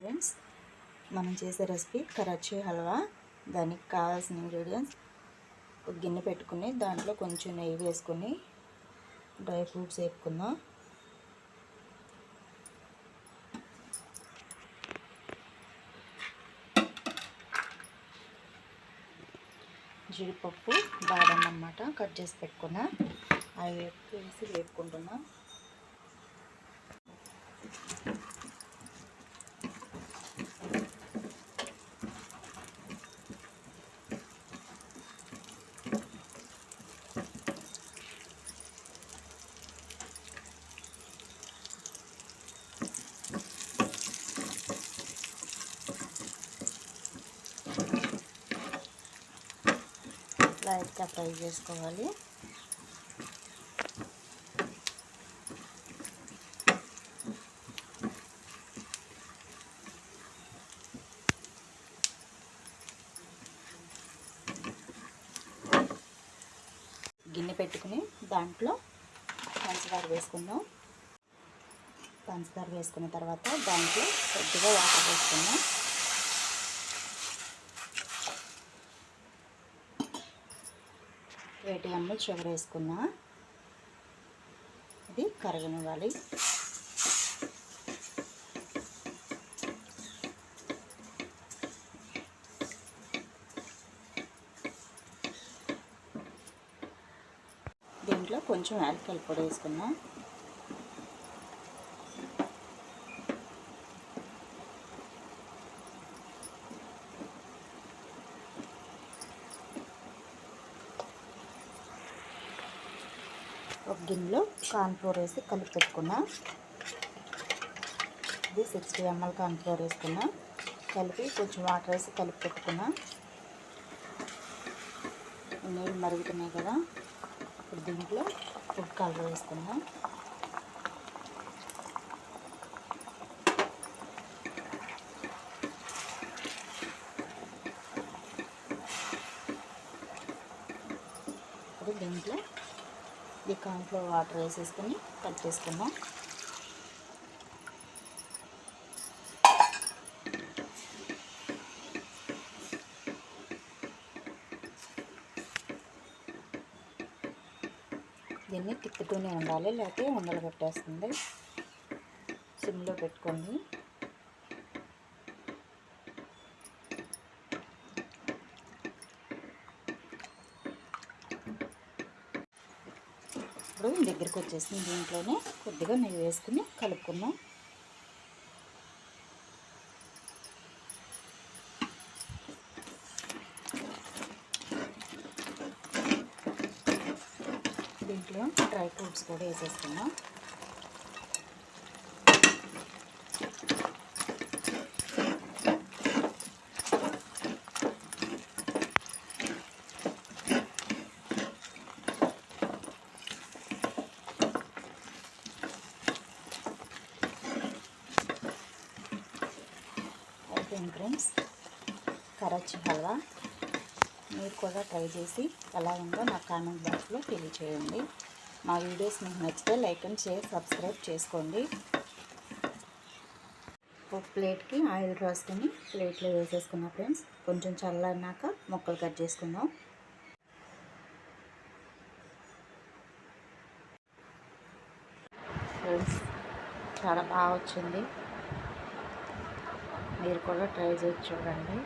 Friends మనం చేసే recipe Karachi halwa దానికి కావాల్సిన ఇంగ్రీడియంట్స్ ఒక గిన్నె పెట్టుకుని దాంట్లో కొంచెం నెయ్యి వేసుకొని డ్రై ఫ్రూట్స్ వేపుకుందాం. జీడిపప్పు బాదం అన్నమాట కట్ చేసి పెట్టుకున్నా. అవి వేసి వేపుకుంటున్నాను లైట్గా ఫ్రై చేసుకోవాలి. గిన్నె పెట్టుకుని దాంట్లో పంచదార వేసుకుందాం. పంచదార వేసుకున్న తర్వాత దాంట్లో కొద్దిగా వాటర్ వేసుకుందాం. ఎయిటీ ఎంఎల్ షుగర్ వేసుకున్నా ఇది కరగనివ్వాలి. దీంట్లో కొంచెం యాలకల్ పొడి వేసుకున్నాను ఒక గిన్నెలో కాన్ఫ్లోర్ వేసి కలిపి పెట్టుకున్నా. ఇది సిక్స్టీ ఎంఎల్ కార్న్ఫ్లోర్ వేసుకున్నా. కలిపి కొంచెం వాటర్ వేసి కలిపి పెట్టుకున్నా. నీళ్ళు మరుగుతున్నాయి కదా. ఇప్పుడు దీంట్లో ఫుడ్ కలర్ వేసుకున్నా. ఇప్పుడు దీంట్లో ఈ కార్న్ఫ్లోర్ వాటర్ వేసేసుకొని కలిపేసుకుందాం దీన్ని తిప్పుతూనే ఉండాలి లేకపోతే ఉండలు కట్టేస్తుంది సిమ్లో పెట్టుకోండి ఇప్పుడు దగ్గరికి వచ్చేసింది దీంట్లోనే కొద్దిగా నెయ్యి వేసుకుని కలుపుకున్నాం దీంట్లో డ్రై ఫ్రూట్స్ కూడా వేసేసుకున్నాం అయిపోయింది ఫ్రెండ్స్. కరాచీ హల్వా. మీరు కూడా ట్రై చేసి ఎలా ఉందో నా కామెంట్ బాక్స్లో తెలియచేయండి. మా వీడియోస్ మీకు నచ్చితే లైక్ అండ్ షేర్ సబ్స్క్రైబ్ చేసుకోండి. ఒక ప్లేట్కి ఆయిల్ రాసుకొని ప్లేట్లో వేసేసుకున్నా ఫ్రెండ్స్. కొంచెం చల్లన్నాక ముక్కలు కట్ చేసుకుందాం. ఫ్రెండ్స్ చాలా బాగా వచ్చింది. మీరు కూడా ట్రై చేసి చూడండి.